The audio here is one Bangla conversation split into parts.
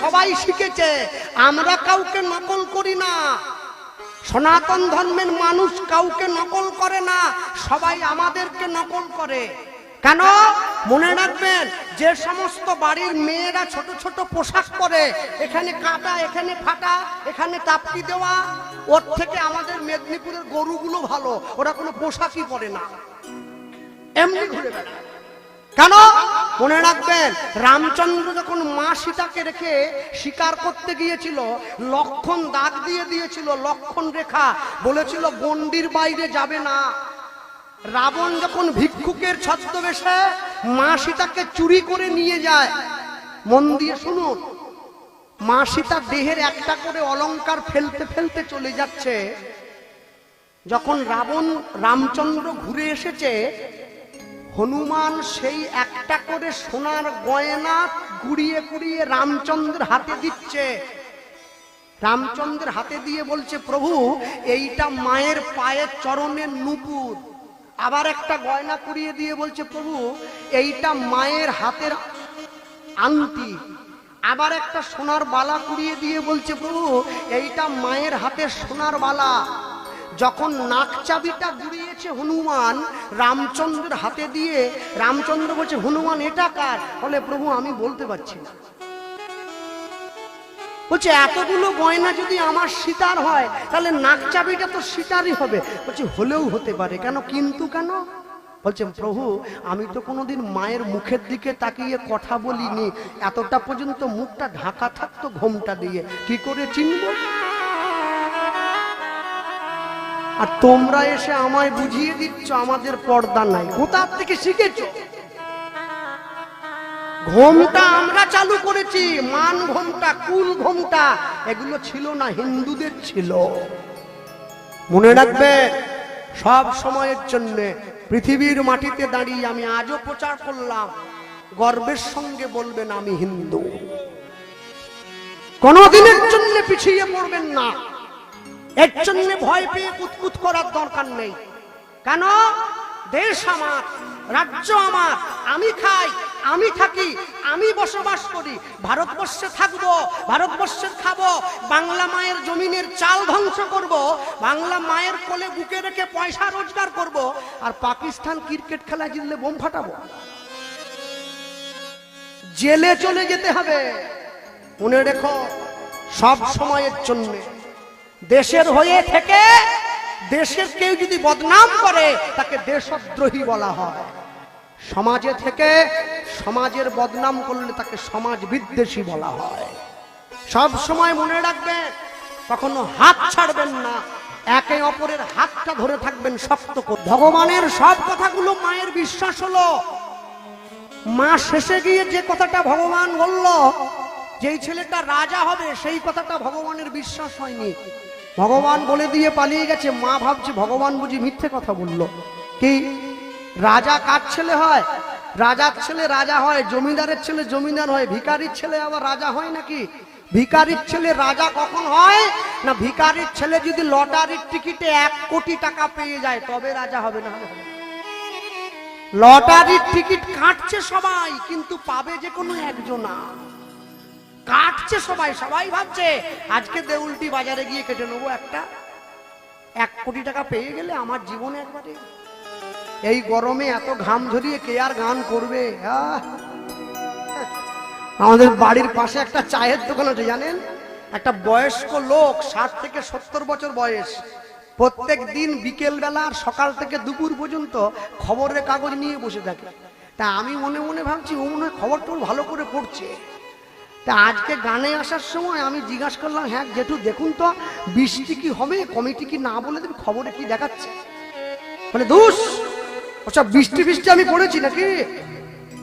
সবাই শিখেছে, আমরা কাউকে নকল করি না। সনাতন ধর্মের মানুষ কাউকে নকল করে না, সবাই আমাদেরকে নকল করে। কেন? মনে রাখবেন, যে সমস্ত বাড়ির মেয়েরা ছোট ছোট পোশাক পরে, এখানে কাটা, এখানে ফাটা, এখানে তাপটি দেওয়া, ওর থেকে আমাদের মেদিনীপুরের গরুগুলো ভালো, ওরা কোনো পোশাকই পরে না। এমনি ঘুরে বেড়ায়। কেন? মনে রাখবেন, রামচন্দ্র যখন মা সীতাকে রেখে শিকার করতে গিয়েছিল, লক্ষণ দাগ দিয়ে দিয়েছিল, লক্ষণ রেখা, বলেছিল গন্ডির বাইরে যাবে না। রাবণ যখন ভিক্ষুকের ছদ্মবেশে মা সীতাকে চুরি করে নিয়ে যায়, মন দিয়ে শুনুন মা সীতা দেহের একটা করে অলংকার ফেলতে ফেলতে চলে যাচ্ছে। যখন রাবণ, রামচন্দ্র ঘুরে এসেছে হনুমান সেই একটা করে সোনার গয়না গুড়িয়ে কুড়িয়ে রামচন্দ্রের হাতে দিচ্ছে। রামচন্দ্রের হাতে দিয়ে বলছে, প্রভু, এইটা মায়ের পায়ের চরণের নুপুর। আবার একটা গয়না কুড়িয়ে দিয়ে বলছে, প্রভু, এইটা মায়ের হাতের আংটি। আবার একটা সোনার বালা কুড়িয়ে দিয়ে বলছে, প্রভু, এইটা মায়ের হাতের সোনার বালা। যখন নাক চাবিটা গুড়িয়েছে হনুমান, রামচন্দ্রের হাতে দিয়ে রামচন্দ্র বলছে, হনুমান, এটা কার? বলে, প্রভু, আমি বলতে পারছি না। বলছে, এতগুলো গয়না যদি আমার সীতার হয়, তাহলে নাক চাবিটা তো সীতারই হবে। বলছে, হলেও হতে পারে। কেন? কিন্তু কেন? বলছেন প্রভু, আমি তো কোনোদিন মায়ের মুখের দিকে তাকিয়ে কথা বলিনি। এতটা পর্যন্ত মুখটা ঢাকা থাকতো ঘোমটা দিয়ে। কি করে চিনব? আর তোমরা এসে আমায় বুঝিয়ে দিচ্ছ, আমাদের পর্দা নাই। কোথার থেকে শিখেছো? ঘোমটা আমরা চালু করেছি, মান ঘোমটা, কুল ঘোমটা, এগুলো ছিল না, হিন্দুদের ছিল। মনে রাখবে, সব সময়ের জন্য পৃথিবীর মাটিতে দাঁড়িয়ে আমি আজও প্রচার করলাম, গর্বের সঙ্গে বলবেন আমি হিন্দু। কোনদিনের জন্য পিছিয়ে পড়বেন না। এর জন্য ভয় পেয়ে কুতকুত করার দরকার নেই। কেন? দেশ আমার, রাজ্য আমার, আমি খাই, আমি থাকি, আমি বসবাস করি, ভারতবর্ষে থাকব, ভারতবর্ষে খাব, বাংলা মায়ের জমিনের চাল ধ্বংস করব, বাংলা মায়ের কোলে বুকে রেখে পয়সা রোজগার করব, আর পাকিস্তান ক্রিকেট খেলা জিতলে বোম ফাটাবো। জেলে চলে যেতে হবে। মনে রেখো, সব সময়ের জন্য। দেশের হয়ে থেকে দেশের কেউ যদি বদনাম করে, তাকে দেশদ্রোহী বলা হয়। সমাজে থেকে সমাজের বদনাম করলে তাকে সমাজ বিদ্বেষী বলা হয়। সব সময় মনে রাখবেন, কখনো হাত ছাড়বেন না, একে অপরের হাতটা ধরে থাকবেন শক্ত করে। ভগবানের সব কথাগুলো মায়ের বিশ্বাস হলো। মা শেষে গিয়ে যে কথাটা ভগবান বলল, যেই ছেলেটা রাজা হবে, সেই কথাটা ভগবানের বিশ্বাস হয়নি। ভগবান বলে দিয়ে পালিয়ে গেছে। মা ভাবছে, ভগবান বুঝি মিথ্যে কথা বলল। কি? রাজা কার ছেলে হয়? রাজার ছেলে রাজা হয়, জমিদারের ছেলে জমিদার হয়, ভিকারির ছেলে আবার রাজা হয় নাকি? ভিকারির ছেলে রাজা কখন হয়? না, ভিকারির ছেলে যদি লটারির টিকিটে এক কোটি টাকা পেয়ে যায়, তবে রাজা হবে না। লটারির টিকিট কাটছে সবাই, কিন্তু পাবে যে কোনো একজনা। কাটছে সবাই সবাই ভাবছে, আজকে দেউলটি বাজারে গিয়ে কেটে নেব একটা। এক কোটি টাকা পেয়ে গেলে আমার জীবনে একবারে। এই গরমে এত ঘাম ঝরিয়ে কে আর গান করবে? আমাদের বাড়ির পাশে একটা চায়ের দোকান আছে, জানেন? একটা বয়স্ক লোক, ষাট থেকে সত্তর বছর বয়স। প্রত্যেক দিন বিকেল বেলা আর সকাল থেকে দুপুর পর্যন্ত খবরের কাগজ নিয়ে বসে থাকে। তা আমি মনে মনে ভাবছি, ও মনে খবর টবর ভালো করে পড়ছে। তা আজকে গানে আসার সময় আমি জিজ্ঞাসা করলাম হ্যাঁ জেঠু, দেখুন তো, বৃষ্টি কি হবে? কমিটি কি না বলে দেবে? খবরে কি দেখাচ্ছে? বলে, দোষ! ওসব বৃষ্টি বৃষ্টি আমি পড়েছি নাকি?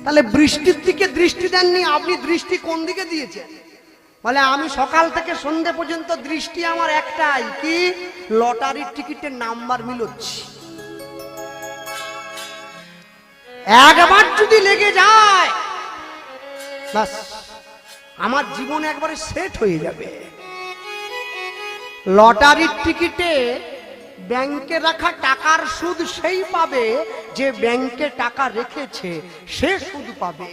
তাহলে বৃষ্টির দিকে দৃষ্টি দেননি, আপনি দৃষ্টি কোন দিকে দিয়েছেন? বলে, আমি সকাল থেকে সন্ধে পর্যন্ত দৃষ্টি আমার একটাই, কি? লটারির টিকিটের নাম্বার মিলচ্ছি। একবার যদি লেগে যায়, ব্যাস। আমার জীবন একবারে সেট হয়ে যাবে। লটারির টিকিটে ব্যাংকে রাখা টাকার সুদ সেই পাবে যে ব্যাংকে টাকা রেখেছে, সে সুদ পাবে।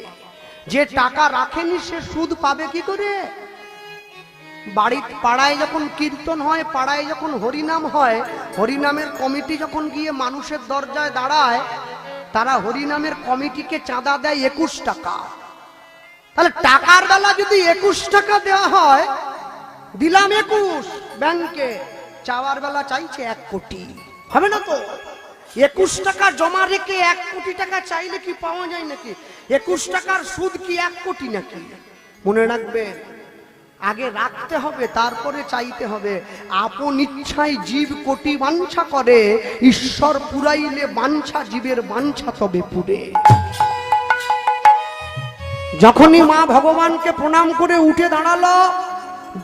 যে টাকা রাখেনি, সে সুদ পাবে কি করে? বাড়ির পাড়ায় যখন কীর্তন হয়, পাড়ায় যখন হরিনাম হয়, হরিনামের কমিটি যখন গিয়ে মানুষের দরজায় দাঁড়ায়, তারা হরিনামের কমিটিকে চাঁদা দেয় একুশ টাকা। তাহলে টাকার বেলা যদি একুশ টাকা দেওয়া হয়, দিলাম একুশ, ব্যাংকে। চাওয়ার বেলা চাইছে এক কোটি। হবে না তো? একুশ টাকা জমা রেখে এক কোটি টাকা চাইলে কি পাওয়া যায় নাকি? একুশ টাকার সুদ কি এক কোটি নাকি? মনে রাখবে, আগে রাখতে হবে, তারপরে চাইতে হবে। আপন ইচ্ছায় জীব কোটি বাঞ্ছা করে, ঈশ্বর পুরাইলে বাঞ্ছা, জীবের বাঞ্ছা তবে পুরে। যখনই মা ভগবানকে প্রণাম করে উঠে দাঁড়াল,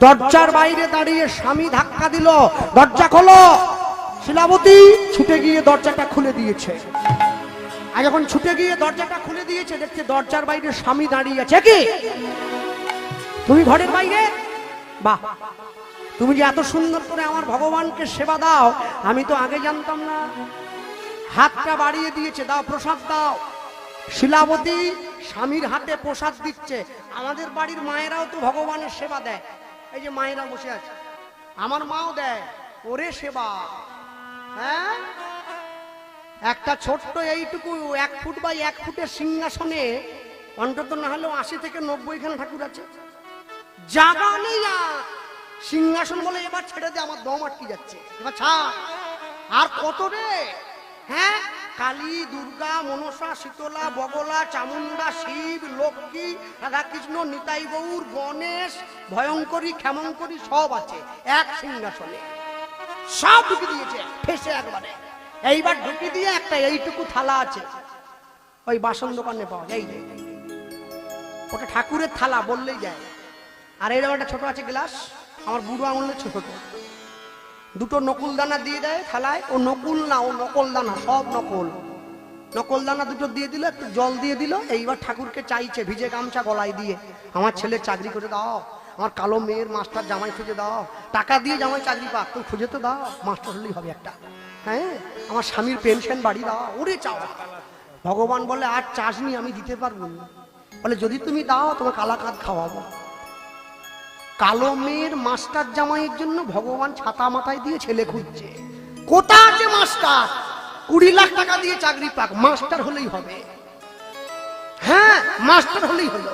দরজার বাইরে দাঁড়িয়ে স্বামী ধাক্কা দিল, দরজা খোলো। শিলাবতী ছুটে গিয়ে দরজাটা খুলে দিয়েছে। আর যখন ছুটে গিয়ে দরজাটা খুলে দিয়েছে, দেখছে দরজার বাইরে স্বামী দাঁড়িয়ে আছে। কি? তুমি ঘরের বাইরে? বাহ। তুমি যে এত সুন্দর করে আমার ভগবানকে সেবা দাও, আমি তো আগে জানতাম না। হাতটা বাড়িয়ে দিয়েছে, দাও, প্রসাদ দাও। শিলাবতী স্বামীর হাতে প্রসাদ দিচ্ছে। আমাদের বাড়ির মায়েরাও তো ভগবানের সেবা দেয়। এই যে মায়েরা বসে আছে। আমার মাও দেয়। ওরে সেবা। হ্যাঁ? একটা ছোট্ট এইটুকু এক ফুট বাই এক ফুটের সিংহাসনে, অন্তত না হলেও আশি থেকে নব্বই খানা ঠাকুর আছে। জাগা নেই সিংহাসন বলে এবার ছেড়ে দে, আমার দম আটকে যাচ্ছে। এবার ছাড়। আর কত রে? হ্যাঁ? কালী, দুর্গা, মনসা, শীতলা, বগলা চামুন্ডা শিব, লক্ষ্মী, রাধাকৃষ্ণ, নিতাই গৌর, গণেশ, ভয়ঙ্করী, ক্ষেমঙ্করী সব আছে, এক সিংহাসনে। সব ঢুকে দিয়েছে, ফেসে একবারে। এইবার ঢুকে দিয়ে একটা এইটুকু থালা আছে। ওই বাসন দোকানে পাওয়া যায়। এই। ওটা ঠাকুরের থালা বললেই যায়। আর এরকম একটা ছোট আছে গ্লাস, আমার বুড়ো আঙুলের ছোট দুটো নকুল দানা দিয়ে দেয় থালায়, ও নকুল না, ও নকল দানা, সব নকল। নকল দানা দুটো দিয়ে দিল, একটু জল দিয়ে দিল, এইবার ঠাকুরকে চাইছে, ভিজে গামছা গলায় দিয়ে, আমার ছেলে চাকরি করে দাও, আমার কালো মেয়ের মাস্টার জামাই খুঁজে দাও, টাকা দিয়ে জামাই চাকরি পাক, তুমি খুঁজে তো দাও, মাস্টার হলেই হবে একটা। হ্যাঁ? আমার স্বামীর পেনশন বাড়ি দাও, ওরে চাওয়া। ভগবান বলে, আর চাষনি আমি দিতে পারব না। বলে, যদি তুমি দাও, তোমাকে কালাকাত খাওয়াবো। কালো মেয়ের মাস্টার জামাইয়ের জন্য ভগবান ছাতা মাথায় দিয়ে ছেলে খুঁজছে। কোথা আছে মাস্টার? কুড়ি লাখ টাকা দিয়ে চাকরি পাক, মাস্টার হলেই হবে। হ্যাঁ মাস্টার হলেই হলো।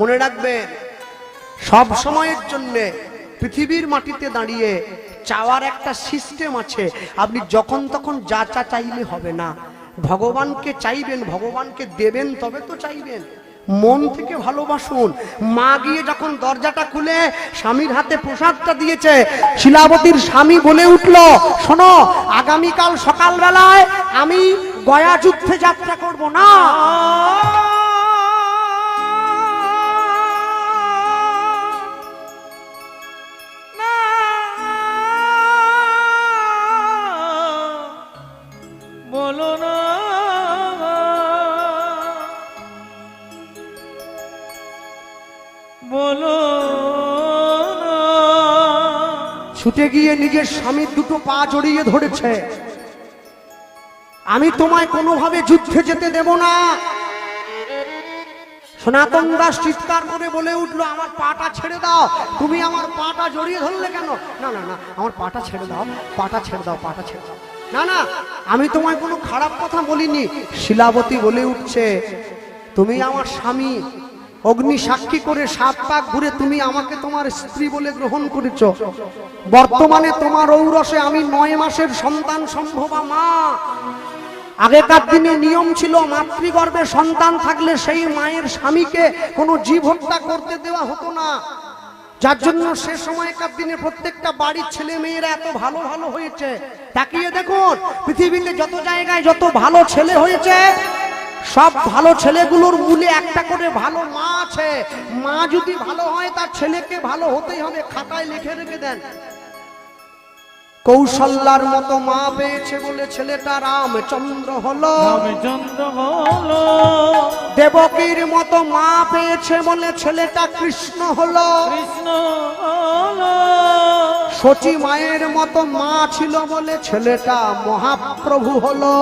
মনে রাখবেন, সব সময়ের জন্য পৃথিবীর মাটিতে দাঁড়িয়ে চাওয়ার একটা সিস্টেম আছে। আপনি যখন তখন যা চা চাইলে হবে না। ভগবানকে চাইবেন, ভগবানকে দেবেন, তবে তো চাইবেন। মন থেকে ভালোবাসুন। মা গিয়ে যখন দরজাটা খুলে, স্বামীর হাতে প্রসাদটা দিয়েছে, শিলাবতীর স্বামী বলে উঠল, শোনো, আগামীকাল সকালবেলায় আমি গয়া যুদ্ধে যাত্রা করব না। বলো না। ছুটে গিয়ে নিজের স্বামীর দুটো পা জড়িয়ে ধরেছে। আমি তোমায় কোনোভাবে যুদ্ধে যেতে দেব না। সনাতন দাস চিৎকার করে বলে উঠল, আমার পাটা ছেড়ে দাও। তুমি আমার পাটা জড়িয়ে ধরলে কেন? না না না, আমার পাটা ছেড়ে দাও, পাটা ছেড়ে দাও, পাটা ছেড়ে দাও। না না, আমি তোমায় কোনো খারাপ কথা বলিনি। শিলাবতী বলে উঠছে, তুমি আমার স্বামী অগ্নি সাক্ষী করে সাত পাক ঘুরে তুমি আমাকে তোমার স্ত্রী বলে গ্রহণ করেছ। বর্তমানে তোমার ঔরসে আমি নয় মাসের সন্তান সম্ভবা মা। আগেকার দিনে নিয়ম ছিল, মাতৃগর্ভে সন্তান থাকলে সেই মায়ের স্বামীকে কোনো জীব হত্যা করতে দেওয়া হতো না। যার জন্য সে সময়কার দিনে প্রত্যেকটা বাড়ির ছেলে মেয়েরা এত ভালো ভালো হয়েছে। তাকিয়ে দেখুন, পৃথিবীতে যত জায়গায় যত ভালো ছেলে হয়েছে সব ভালো ছেলেগুলোর মূলে একটা করে ভালো মা আছে। মা যদি ভালো হয় তার ছেলেকে ভালো হতেই হবে। খাতায় লিখে রেখে দেন। কৌশল্যার মতো মা পেয়েছে বলে ছেলেটা রামচন্দ্র হলো। দেবকীর মতো মা পেয়েছে বলে ছেলেটা কৃষ্ণ হলো। কৃষ্ণ হলো। সচি মায়ের মতো মা ছিল বলে ছেলেটা মহাপ্রভু হলো।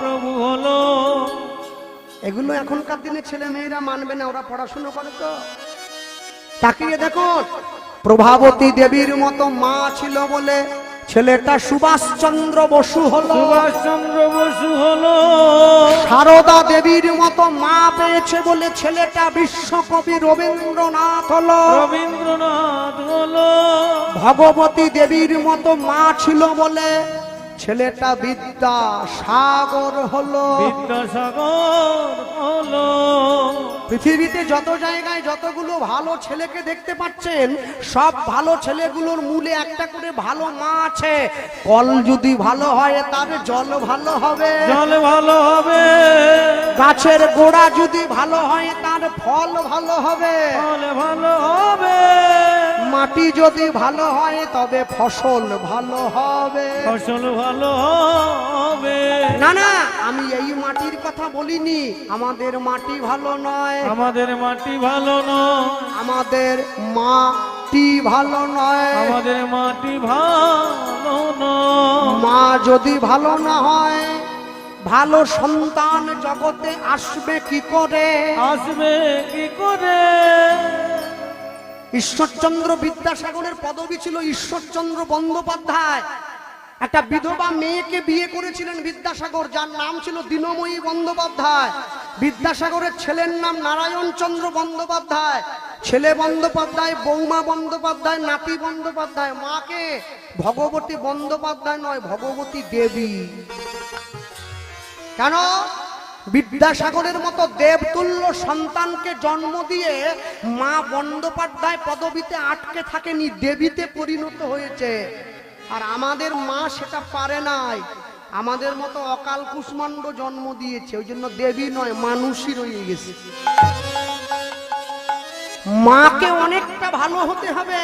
প্রভু হলো। এগুলো এখনকার দিনে ছেলে মেয়েরা মানবে না ওরা পড়াশুনো করে তো। তাকিয়ে দেখুন প্রভাবতী দেবীর মতো মা ছিল বলে ছেলেটা সুভাষচন্দ্র বসু হলো। সুভাষচন্দ্র বসু হলো। সারদা দেবীর মতো মা পেয়েছে বলে ছেলেটা বিশ্বকবি রবীন্দ্রনাথ হলো। রবীন্দ্রনাথ হলো। ভগবতী দেবীর মতো মা ছিল বলে ছেলেটা বিদ্যা সাগর হলো। বিদ্যাসাগর হলো। পৃথিবীতে যত জায়গায় যতগুলো ভালো ছেলেকে দেখতে পাচ্ছেন সব ভালো ছেলেগুলোর মূলে একটা করে ভালো মা আছে। কল যদি ভালো হয় তার জল ভালো হবে। জল ভালো হবে। গাছের গোড়া যদি ভালো হয় তার ফল ভালো হবে। ফল ভালো হবে। মাটি যদি ভালো হয় তবে ফসল ভালো হবে। ফসল ভালো হবে। না না আমি এই মাটির কথা বলিনি। আমাদের মাটি ভালো নয়। আমাদের মাটি ভালো নয়। আমাদের মাটি ভালো নয়। আমাদের মাটি ভালো নয়। মা যদি ভালো না হয় ভালো সন্তান জগতে আসবে কি করে? আসবে কি করে? ঈশ্বরচন্দ্র বিদ্যাসাগরের পদবী ছিল ঈশ্বরচন্দ্র বন্দ্যোপাধ্যায়। একটা বিধবা মেয়েকে বিয়ে করেছিলেন বিদ্যাসাগর, যার নাম ছিল দীনময়ী বন্দ্যোপাধ্যায়। বিদ্যাসাগরের ছেলের নাম নারায়ণ চন্দ্র বন্দ্যোপাধ্যায়। ছেলে বন্দ্যোপাধ্যায়, বৌমা বন্দ্যোপাধ্যায়, নাতি বন্দ্যোপাধ্যায়। মাকে ভগবতী বন্দ্যোপাধ্যায় নয়, ভগবতী দেবী। কেন? বিদ্যাসাগরের মতো দেবতুল্য সন্তানকে জন্ম দিয়ে মা বন্দ্যোপাধ্যায় পদবিতে আটকে থাকেনি, দেবীতে পরিণত হয়েছে। আর আমাদের মা সেটা পারে নাই। আমাদের মতো অকাল কুষ্মাণ্ড জন্ম দিয়েছে, ওই জন্য দেবী নয়, মানুষই রয়ে গেছে। মাকে অনেকটা ভালো হতে হবে।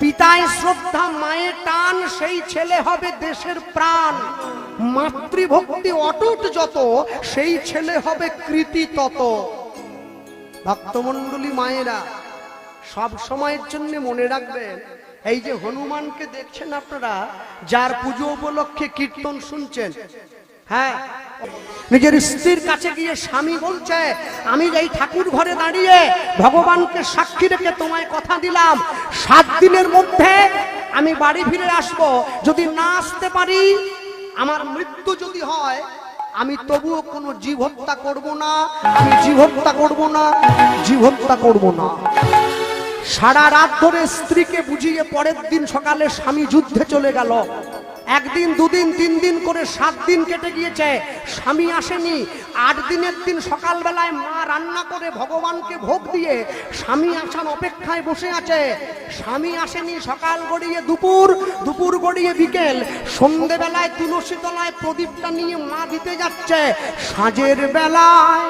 পিতায় শ্রদ্ধা, মায়ের টান, সেই ছেলে হবে দেশের প্রাণ। মাতৃভক্তি অটুট যত, সেই ছেলে হবে কৃতি তত। ভক্তমণ্ডলী মায়েরা, সব সময়ের জন্য মনে রাখবেন, এই যে হনুমানকে দেখছেন আপনারা, যার পুজো উপলক্ষে কীর্তন শুনছেন হ্যাঁ নিজের স্ত্রীর কাছে গিয়ে স্বামী বলছে, আমি এই ঠাকুর ঘরে দাঁড়িয়ে ভগবানকে সাক্ষী রেখে তোমায় কথা দিলাম, সাত দিনের মধ্যে আমি বাড়ি ফিরে আসব। যদি না আসতে পারি আমার মৃত্যু যদি হয়, আমি তবুও কোনো জীব হত্যা করব না, আমি জীব হত্যা করব না, জীব হত্যা করব না। সারা রাত ধরে স্ত্রীকে বুঝিয়ে পরের দিন সকালে স্বামী যুদ্ধে চলে গেল। একদিন, দুদিন তিন দিন করে সাত দিন কেটে গিয়েছে। স্বামী আসেনি। আট দিনের দিন সকালবেলায় মা রান্না করে ভগবানকে ভোগ দিয়ে স্বামী আসার অপেক্ষায় বসে আছে। স্বামী আসেনি, সকাল গড়িয়ে দুপুর দুপুর গড়িয়ে বিকেল। সন্ধেবেলায় তুলসী তলায় প্রদীপটা নিয়ে মা দিতে যাচ্ছে। সাঁঝের বেলায়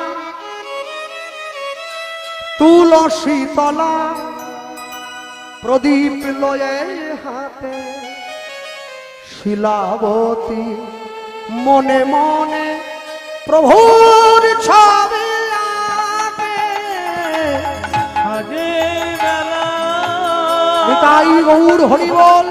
তুলসী তলা প্রদীপ লয়ে হাতে শিলাবতী মনে মনে প্রভুর ছবি তাই গৌর হরিবল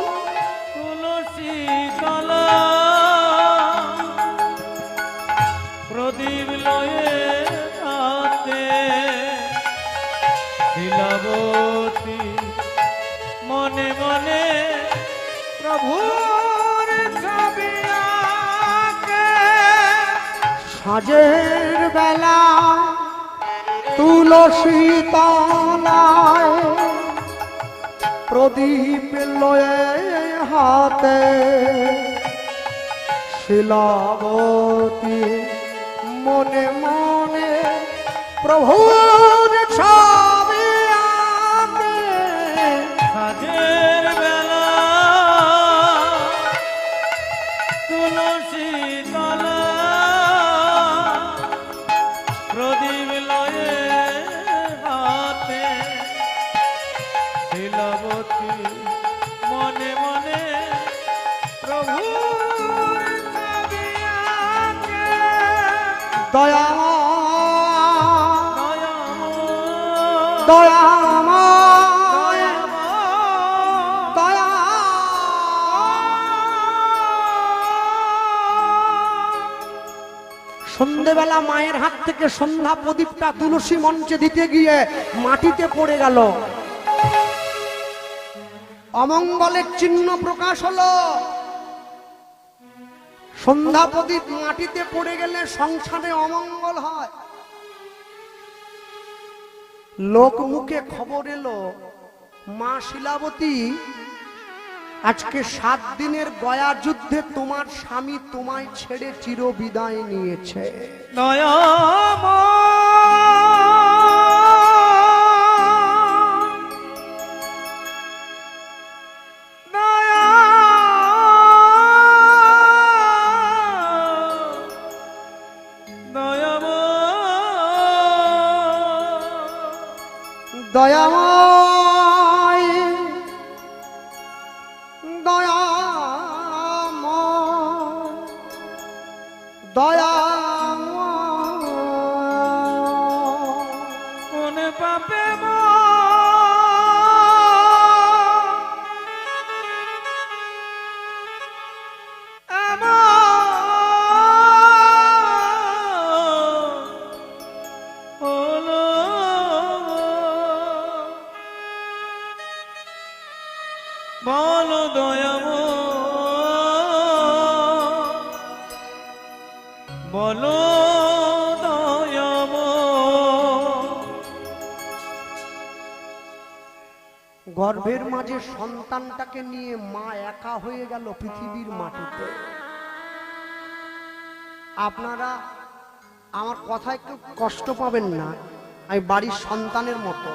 সাজের বেলা তুলসী তলায় প্রদীপ লয়ে হাতে শিলাবতী মনে মনে প্রভুর সন্ধেবেলা মায়ের হাত থেকে সন্ধ্যা প্রদীপটা তুলসী মঞ্চে দিতে গিয়ে মাটিতে পড়ে গেল। অমঙ্গলের চিহ্ন প্রকাশ হলো। সন্ধ্যা প্রদীপ মাটিতে পড়ে গেলে সংসারে অমঙ্গল হয়। লোক মুখে খবর এলো, মা শিলাবতী, আজকে সাত দিনের গয়া যুদ্ধে তোমার স্বামী তোমায় ছেড়ে চির বিদায় নিয়েছে। দয়াম দয়াময়। বলো দয়াম বলো দয়াম গর্ভের মাঝে সন্তানটাকে নিয়ে মা একা হয়ে গেল পৃথিবীর মাটিতে। আপনারা আমার কথা একটু কষ্ট পাবেন না। আমি বাড়ির সন্তানের মতো।